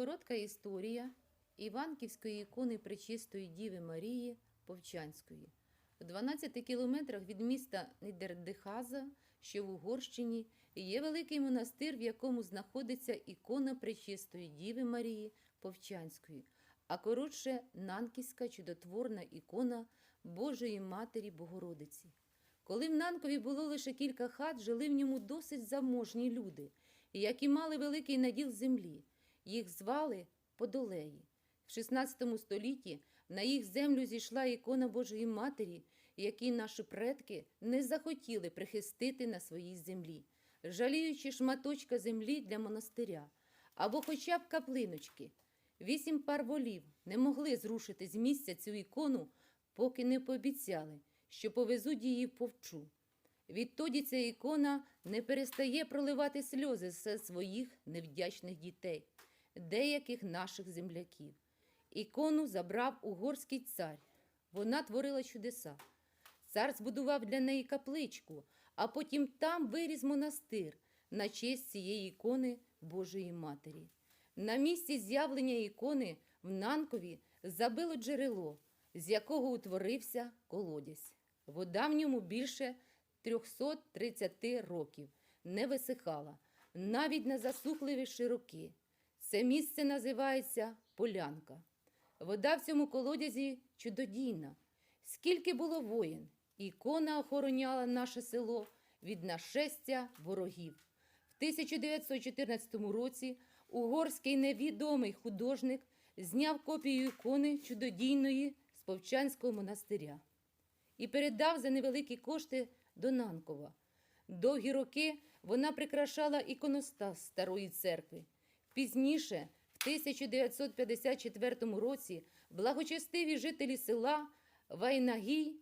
Коротка історія Іванківської ікони Пречистої Діви Марії Повчанської. В 12 кілометрах від міста Нідердехаза, що в Угорщині, є великий монастир, в якому знаходиться ікона Пречистої Діви Марії Повчанської, а коротше Нанківська чудотворна ікона Божої Матері Богородиці. Коли в Нанкові було лише кілька хат, жили в ньому досить заможні люди, які мали великий наділ землі. Їх звали Подолеї. В 16 столітті на їх землю зійшла ікона Божої Матері, які наші предки не захотіли прихистити на своїй землі, жаліючи шматочка землі для монастиря або хоча б каплиночки. Вісім пар волів не могли зрушити з місця цю ікону, поки не пообіцяли, що повезуть її повчу. Відтоді ця ікона не перестає проливати сльози з своїх невдячних дітей, деяких наших земляків. Ікону забрав угорський цар. Вона творила чудеса. Цар збудував для неї капличку, а потім там виріс монастир на честь цієї ікони Божої Матері. На місці з'явлення ікони в Нанкові забило джерело, з якого утворився колодязь. Вода в ньому більше 330 років не висихала, навіть на засухливіші роки. Це місце називається Полянка. Вода в цьому колодязі чудодійна. Скільки було воїн, ікона охороняла наше село від нашестя ворогів. В 1914 році угорський невідомий художник зняв копію ікони чудодійної з Повчанського монастиря і передав за невеликі кошти до Нанкова. Довгі роки вона прикрашала іконостас старої церкви. Пізніше, в 1954 році, благочестиві жителі села Вайнагій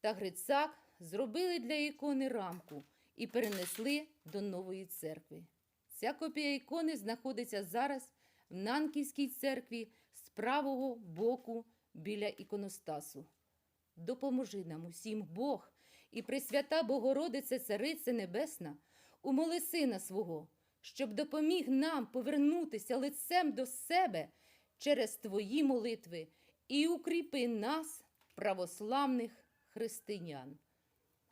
та Грицак зробили для ікони рамку і перенесли до нової церкви. Ця копія ікони знаходиться зараз в Нанківській церкві з правого боку біля іконостасу. Допоможи нам усім Бог і Пресвята Богородиця Цариця Небесна, умоли Сина свого, щоб допоміг нам повернутися лицем до себе через Твої молитви і укріпи нас, православних християн.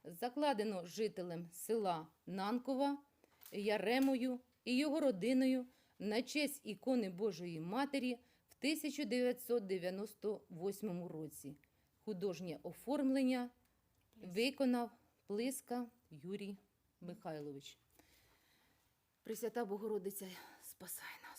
Закладено жителем села Нанкова, Яремою і його родиною на честь ікони Божої Матері в 1998 році. Художнє оформлення виконав Плиска Юрій Михайлович. Пресвята Богородиця, спасай нас.